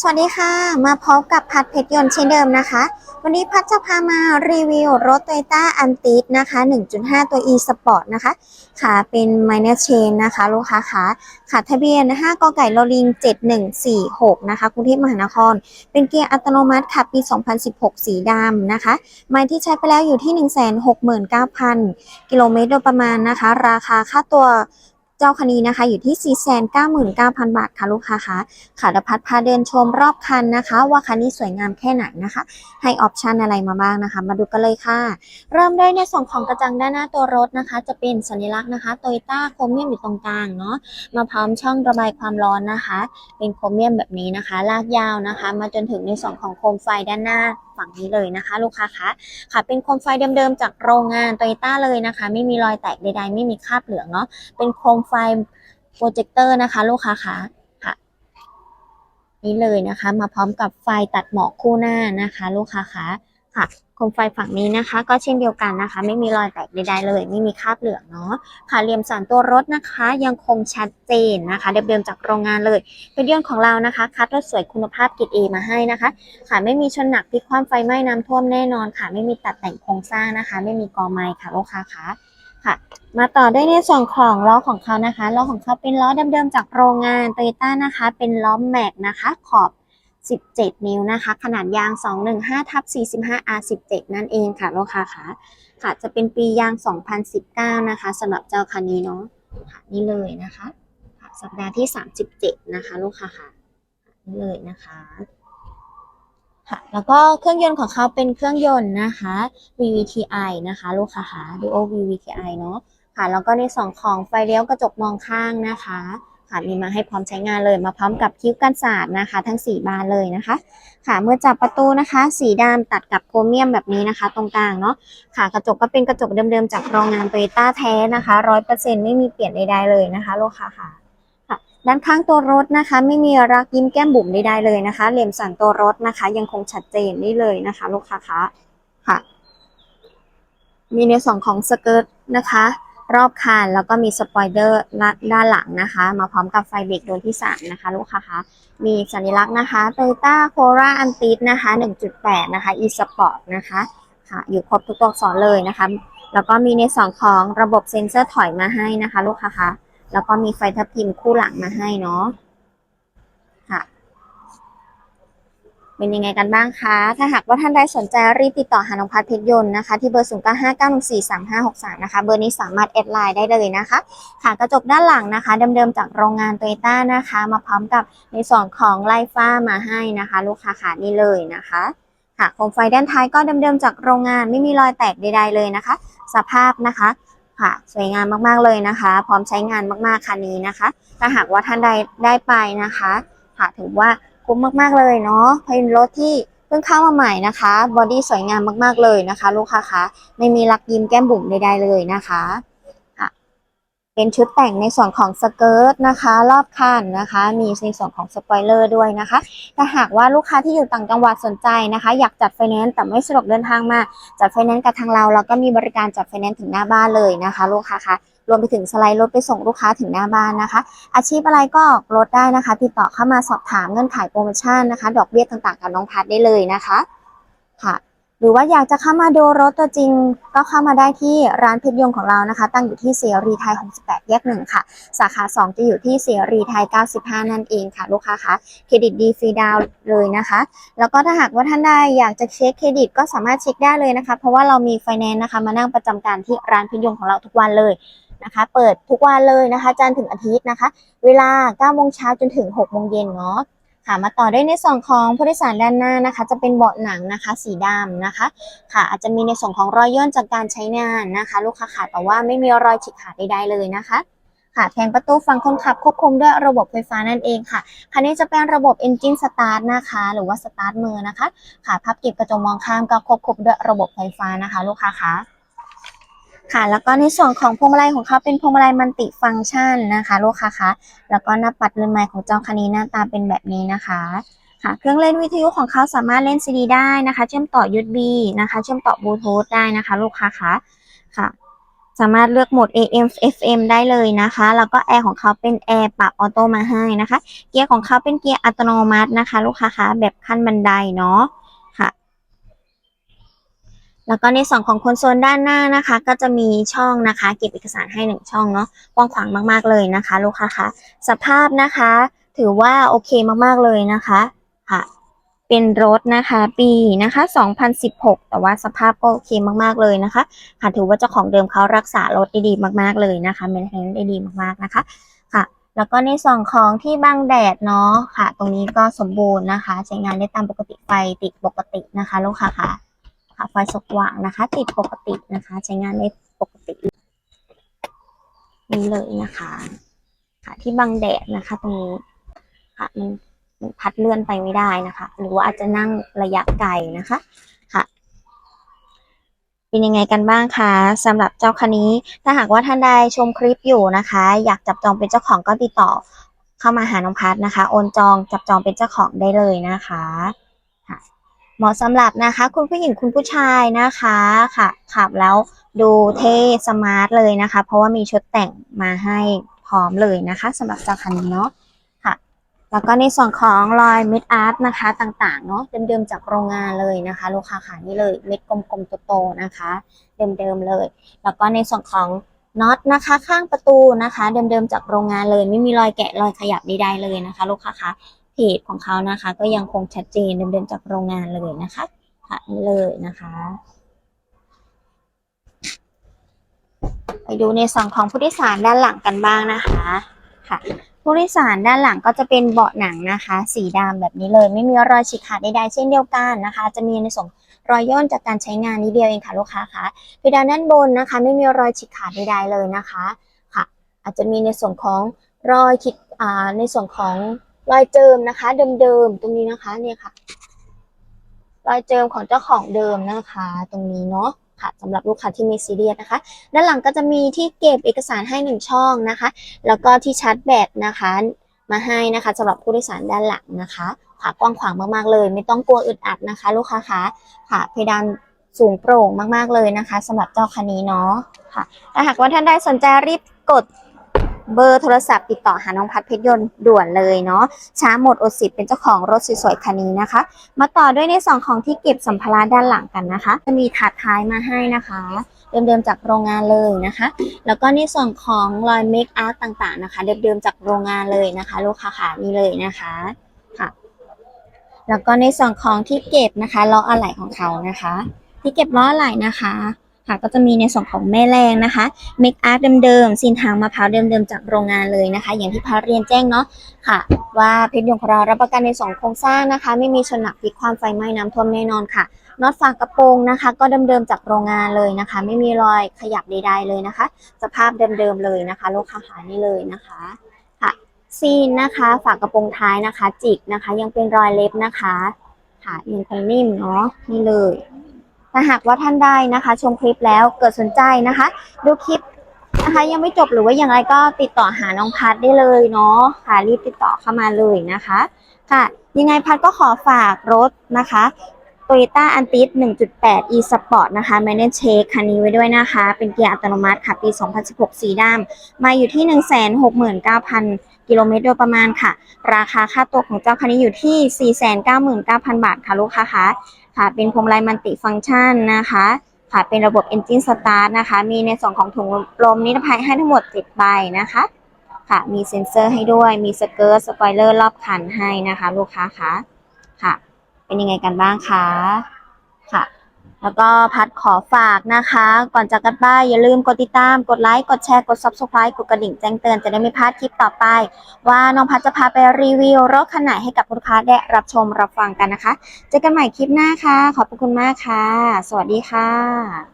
สวัสดีค่ะ มาพบกับพัดเพชรยนต์เช่นเดิมนะคะ วันนี้พัดจะพามารีวิวรถ Toyota a n t i นะคะ 1.5 ตัว e Sport นะคะค่ะเป็น minor chain นะคะ ลูกค้าขาค่ะทะเบียน 5กไก่ลอลิง 7146 นะคะกรุงเทพมหานคร เป็นเกียร์อัตโนมัติค่ะปี 2016 สีดำนะคะไมล์ที่ใช้ไปแล้วอยู่ที่ 169,000 กิโลเมตรโดยประมาณนะคะ ราคาค่าตัว จ้าคันนี้นะคะ อยู่ที่ 499,000บาทค่ะลูกค้าคะค่ะเดพัดพาเดินชมรอบคันนะคะ ว่าคันนี้สวยงามแค่ไหนนะคะ ให้ออปชันอะไรมาบ้างนะคะ มาดูกันเลยค่ะ เริ่มด้วยในส่วนของกระจังด้านหน้าตัวรถนะคะ จะเป็นสัญลักษณ์นะคะโตโยต้าโครเมียมอยู่ตรงกลางเนาะมาพร้อมช่องระบายความร้อนนะคะ เป็นโครเมียมแบบนี้นะคะ ลากยาวนะคะ มาจนถึงในส่วนของโคมไฟด้านหน้าฝั่งนี้เลยนะคะ ลูกค้าคะค่ะ เป็นโคมไฟเดิมๆจากโรงงานโตโยต้าเลยนะคะ ไม่มีรอยแตกใดๆ ไม่มีคราบเหลืองเนาะเป็นโคมไฟโปรเจคเตอร์นะคะ ลูกค้าคะค่ะนี่เลยนะคะ มาพร้อมกับไฟตัดหมอกคู่หน้านะคะ ลูกค้าคะค่ะ โคมไฟฝั่งนี้นะคะ ก็เช่นเดียวกันนะคะ ไม่มีรอยแตกใดๆเลย ไม่มีคราบเหลืองเนาะค่ะเหลี่ยมสันตัวรถนะคะ ยังคงชัดเจนนะคะเดิมๆจากโรงงานเลยเป็นยนต์ของเรานะคะ คัดรถสวยคุณภาพกรดเอมาให้นะคะ ค่ะไม่มีชนหนักพลิกคว่ำไฟไหม้น้ำท่วมแน่นอนค่ะ ไม่มีตัดแต่งโครงสร้างนะคะ ไม่มีกอไม้ค่ะลูกค้าคะค่ะมาต่อด้วยในส่วนของล้อของเขานะคะล้อของเขาเป็นล้อเดิมๆจากโรงงานโตโยต้านะคะ เป็นล้อแม็กนะคะ ขอบ 17 นิ้วนะคะ ขนาดยาง 215ทับ45 R17 นั่นเองค่ะลูกค้าคะค่ะจะเป็นปียาง 2019 นะคะสำหรับเจ้าคันนี้เนาะค่ะนี่เลยนะคะค่ะสัปดาห์ที่ 37 นะคะ ลูกค้าค่ะนี่เลยนะคะค่ะแล้วก็เครื่องยนต์ของเขาเป็นเครื่องยนต์นะคะ VVTi นะคะ ลูกค้าค่ะ Duo VVTi เนาะค่ะแล้วก็ในส่วนของไฟเลี้ยวกระจกมองข้างนะคะ ค่ะมีมาให้พร้อมใช้งานเลย มาพร้อมกับคิ้วกันสาดนะคะ ทั้ง 4 บานเลยนะคะ ค่ะเมื่อจับประตูนะคะ สีดำตัดกับโครเมียมแบบนี้นะคะ ตรงกลางเนาะค่ะกระจกก็เป็นกระจกเดิมๆจากโรงงานโตโยต้าแท้นะคะร้อยเปอร์เซ็นต์ไม่มีเปลี่ยนใดๆเลยนะคะลูกค้าค่ะค่ะด้านข้างตัวรถนะคะ ไม่มีรักยิ้มแก้มบุ๋มใดๆเลยนะคะเหลี่ยมสันตัวรถนะคะ ยังคงชัดเจนนี่เลยนะคะ ลูกค้าคะค่ะ มีในส่วนของสเกิร์ตนะคะ รอบคานแล้วก็มีสปอยเลอร์ด้านหลังนะคะ มาพร้อมกับไฟเบรกดวงที่ 3 นะคะ ลูกค้าคะมีสัญลักษณ์นะคะ Toyota Corolla Antis นะคะ 1.8 นะคะ e-sport นะคะค่ะอยู่ครบทุกตัวอักษรเลยนะคะ แล้วก็มีในส่วนของระบบเซ็นเซอร์ถอยมาให้นะคะ ลูกค้าคะแล้วก็มีไฟทับทิมคู่หลังมาให้เนาะค่ะ เป็นยังไงกันบ้างคะ ถ้าหากว่าท่านใดสนใจรีบติดต่อหานงพัดเพชรยนต์นะคะที่เบอร์ 0 9 5 9 1 4 3 5 6 3 นะคะ เบอร์นี้สามารถแอดไลน์ได้เลยนะคะ ค่ะกระจกด้านหลังนะคะ เดิมๆจากโรงงานโตโยต้านะคะ มาพร้อมกับในส่วนของไลฟ้ามาให้นะคะ ลูกค้าขานี่เลยนะคะ ค่ะโคมไฟด้านท้ายก็เดิมๆจากโรงงานไม่มีรอยแตกใดๆเลยนะคะ สภาพนะคะค่ะสวยงามมากๆเลยนะคะ พร้อมใช้งานมากๆคันนี้นะคะ ถ้าหากว่าท่านใดได้ไปนะคะค่ะถือว่า คุ้มมากๆเลยเนาะเป็นรถที่เพิ่งเข้ามาใหม่นะคะ บอดี้สวยงามมากๆเลยนะคะ ลูกค้าคะไม่มีรักยิ้มแก้มบุ๋มใดๆเลยนะคะเป็นชุดแต่งในส่วนของสเกิร์ตนะคะ รอบคันนะคะ มีในส่วนของสปอยเลอร์ด้วยนะคะถ้าหากว่าลูกค้าที่อยู่ต่างจังหวัดสนใจนะคะ อยากจัดไฟแนนซ์แต่ไม่สะดวกเดินทางมา จัดไฟแนนซ์กับทางเราเราก็มีบริการจัดไฟแนนซ์ถึงหน้าบ้านเลยนะคะ ลูกค้าคะ รวมไปถึงสไลด์รถไปส่งลูกค้าถึงหน้าบ้านนะคะ อาชีพอะไรก็ออกรถได้นะคะ ติดต่อเข้ามาสอบถามเงื่อนไขโปรโมชั่นนะคะ ดอกเบี้ยต่างๆ กับน้องพัดได้เลยนะคะค่ะหรือว่าอยากจะเข้ามาดูรถตัวจริง ก็เข้ามาได้ที่ร้านเพชรยงของเรานะคะ ตั้งอยู่ที่เสรีไทย 68 แยกหนึ่งค่ะ สาขา 2 จะอยู่ที่เสรีไทย 95 นั่นเองค่ะ ลูกค้าคะเครดิตดีฟรีดาวน์เลยนะคะ แล้วก็ถ้าหากว่าท่านใดอยากจะเช็คเครดิตก็สามารถเช็คได้เลยนะคะ เพราะว่าเรามีไฟแนนซ์นะคะมานั่งประจำการที่ร้านเพิยงของเราทุกวันเลย นะคะ เปิดทุกวันเลยนะคะ จันทร์ถึงอาทิตย์นะคะ เวลา9โมงเช้าจนถึง6โมงเย็นเนาะค่ะมาต่อได้ในส่วนของผู้โดยสารด้านหน้านะคะ จะเป็นเบาะหนังนะคะ สีดำนะคะ ค่ะ อาจจะมีในส่วนของรอยย่นจากการใช้งานนะคะ ลูกค้าค่ะแต่ว่าไม่มีรอยฉีกขาดใดๆเลยนะคะค่ะแผงประตูฝั่งคนขับควบคุมด้วยระบบไฟฟ้านั่นเองค่ะ คันนี้จะเป็นระบบ Engine Start นะคะ หรือว่า Start มือนะคะ ค่ะ พับเก็บกระจกมองข้างก็ควบคุมด้วยระบบไฟฟ้านะคะ ลูกค้าคะ ค่ะ แล้วก็ในส่วนของพวงมาลัยของเขาเป็นพวงมาลัยมัลติฟังก์ชันนะคะลูกค้าคะแล้วก็หน้าปัดเรือนไม้ของเจ้าคันนี้หน้าตาเป็นแบบนี้นะคะค่ะเครื่องเล่นวิทยุของเขาสามารถเล่นซีดีได้นะคะ เชื่อมต่อ USB นะคะ เชื่อมต่อบลูทูธได้นะคะ ลูกค้าคะค่ะ สามารถเลือกโหมด AM FM ได้เลยนะคะ แล้วก็แอร์ของเขาเป็นแอร์ปรับออโต้มาให้นะคะ เกียร์ของเขาเป็นเกียร์อัตโนมัตินะคะ ลูกค้าคะแบบขั้นบันไดเนาะ แล้วก็ในส่วนของคอนโซลด้านหน้านะคะ ก็จะมีช่องนะคะ เก็บเอกสารให้หนึ่งช่องเนาะกว้างขวางมากๆเลยนะคะ ลูกค้าคะสภาพนะคะ ถือว่าโอเคมากๆเลยนะคะค่ะ เป็นรถนะคะปีนะคะ 2016 แต่ว่าสภาพก็โอเคมากๆเลยนะคะค่ะถือว่าเจ้าของเดิมเขารักษารถได้ดีมากๆเลยนะคะเมนเทนได้ดีมากๆนะคะค่ะ แล้วก็ในส่วนของที่บังแดดเนาะค่ะ ตรงนี้ก็สมบูรณ์นะคะ ใช้งานได้ตามปกติไฟติดปกตินะคะ ลูกค้าค่ะค่ะ ไฟสว่างนะคะ ติดปกตินะคะ ใช้งานได้ปกตินี่เลยนะคะ ค่ะที่บังแดดนะคะ ตรงนี้ค่ะมันมันพัดเลื่อนไปไม่ได้นะคะ หรือว่าอาจจะนั่งระยะไกลนะคะค่ะ เป็นยังไงกันบ้างคะสำหรับเจ้าคันนี้ ถ้าหากว่าท่านใดชมคลิปอยู่นะคะ อยากจับจองเป็นเจ้าของก็ติดต่อเข้ามาหาน้องพัดนะคะ โอนจองจับจองเป็นเจ้าของได้เลยนะคะค่ะ เหมาะสำหรับนะคะ คุณผู้หญิงคุณผู้ชายนะคะค่ะขับแล้วดูเท่สมาร์ทเลยนะคะ เพราะว่ามีชุดแต่งมาให้พร้อมเลยนะคะสำหรับเจ้าคันนี้เนาะค่ะ แล้วก็ในส่วนของรอยเม็ดอาร์ตนะคะต่างๆเนาะเดิมๆจากโรงงานเลยนะคะลูกค้าขานี่เลยเม็ดกลมๆโตๆนะคะ เดิมๆเลย แล้วก็ในส่วนของน็อตนะคะข้างประตูนะคะ เดิมๆจากโรงงานเลย ไม่มีรอยแกะรอยขยับใดๆเลยนะคะ ลูกค้าคะ เพจของเขานะคะ ก็ยังคงชัดเจนเดิมๆจากโรงงานเลยนะคะค่ะนี่เลยนะคะ ไปดูในส่วนของผู้โดยสารด้านหลังกันบ้างนะคะค่ะผู้โดยสารด้านหลังก็จะเป็นเบาะหนังนะคะ สีดำแบบนี้เลย ไม่มีรอยฉีกขาดใดๆเช่นเดียวกันนะคะ จะมีในส่วนรอยย่นจากการใช้งานนิดเดียวเองค่ะลูกค้าคะเพดานด้านบนนะคะ ไม่มีรอยฉีกขาดใดๆเลยนะคะค่ะ อาจจะมีในส่วนของรอยขีดในส่วนของ รอยเจิมนะคะ เดิมๆตรงนี้นะคะ เนี่ยค่ะ รอยเจิมของเจ้าของเดิมนะคะ ตรงนี้เนาะค่ะสำหรับลูกค้าที่มีซีเรียสนะคะ ด้านหลังก็จะมีที่เก็บเอกสารให้หนึ่งช่องนะคะ แล้วก็ที่ชาร์จแบตนะคะ มาให้นะคะสำหรับผู้โดยสารด้านหลังนะคะค่ะกว้างขวางมากๆเลย ไม่ต้องกลัวอึดอัดนะคะ ลูกค้าคะค่ะเพดานสูงโปร่งมากๆเลยนะคะสำหรับเจ้าคันนี้เนาะค่ะถ้าหากว่าท่านใดสนใจรีบกด เบอร์โทรศัพท์ติดต่อหาน้องพัดเพชรยนต์ด่วนเลยเนาะช้าหมดอดสิทธิ์เป็นเจ้าของรถสวยๆคันนี้นะคะ มาต่อด้วยในส่วนของที่เก็บสัมภาระด้านหลังกันนะคะ จะมีถาดท้ายมาให้นะคะเดิมๆจากโรงงานเลยนะคะ แล้วก็ในส่วนของรอยเมคอาร์ตต่างๆนะคะ เดิมๆจากโรงงานเลยนะคะ ลูกค้าขานี่เลยนะคะค่ะ แล้วก็ในส่วนของที่เก็บนะคะล้ออะไหล่ของเขานะคะ ที่เก็บล้ออะไหล่นะคะ ค่ะก็จะมีในส่วนของแม่แรงนะคะเมคอาร์ตเดิมๆซีนทางมะพร้าวเดิมๆจากโรงงานเลยนะคะ อย่างที่พาเรียนแจ้งเนาะค่ะ ว่าเพชรยงของเรารับประกันในสองโครงสร้างนะคะ ไม่มีชนหนักพลิกความไฟไหม้น้ำท่วมแน่นอนค่ะน็อตฝากระโปรงนะคะ ก็เดิมๆจากโรงงานเลยนะคะ ไม่มีรอยขยับใดๆเลยนะคะ สภาพเดิมๆเลยนะคะลูกค้าหานี่เลยนะคะค่ะซีนนะคะ ฝากระโปรงท้ายนะคะ จิกนะคะ ยังเป็นรอยเล็บนะคะค่ะยังคงนิ่มเนาะนี่เลย ถ้าหากว่าท่านใดนะคะ ชมคลิปแล้วเกิดสนใจนะคะ ดูคลิปนะคะ ยังไม่จบหรือว่าอย่างไรก็ติดต่อหาน้องพัดได้เลยเนาะค่ะรีบติดต่อเข้ามาเลยนะคะ ค่ะ ยังไงพัดก็ขอฝากรถนะคะ Toyota a n t i s 1.8 e Sport นะคะ Manage c h e c คันนี้ไว้ด้วยนะคะ เป็นเกียร์อัตโนมัติค่ะ ปี 2016 สีดำมาอยู่ที่ 169,000 กิโลเมตรโดยประมาณค่ะ ราคาค่าตัวของเจ้าคันนี้อยู่ที่ 499,000 บาทค่ะลูกค้าคะค่ะเป็นพวงมาลัยมัลติฟังก์ชันนะคะค่ะเป็นระบบ Engine Start นะคะ มีในส่วนของถุงลมนิรภัยให้ทั้งหมด7ใบนะคะ ค่ะ มีเซ็นเซอร์ให้ด้วย มีสเกิร์ตสปอยเลอร์รอบคันให้นะคะ ลูกค้าคะค่ะ เป็นยังไงกันบ้างคะค่ะ แล้วก็พัดขอฝากนะคะ ก่อนจากกันไปอย่าลืมกดติดตาม กดไลค์ กดแชร์ กด subscribe กดกระดิ่งแจ้งเตือนจะได้ไม่พลาดคลิปต่อไป ว่าน้องพัดจะพาไปรีวิวรถคันไหนให้กับลูกค้าได้รับชมรับฟังกันนะคะ เจอกันใหม่คลิปหน้าค่ะ ขอบคุณมากค่ะ สวัสดีค่ะ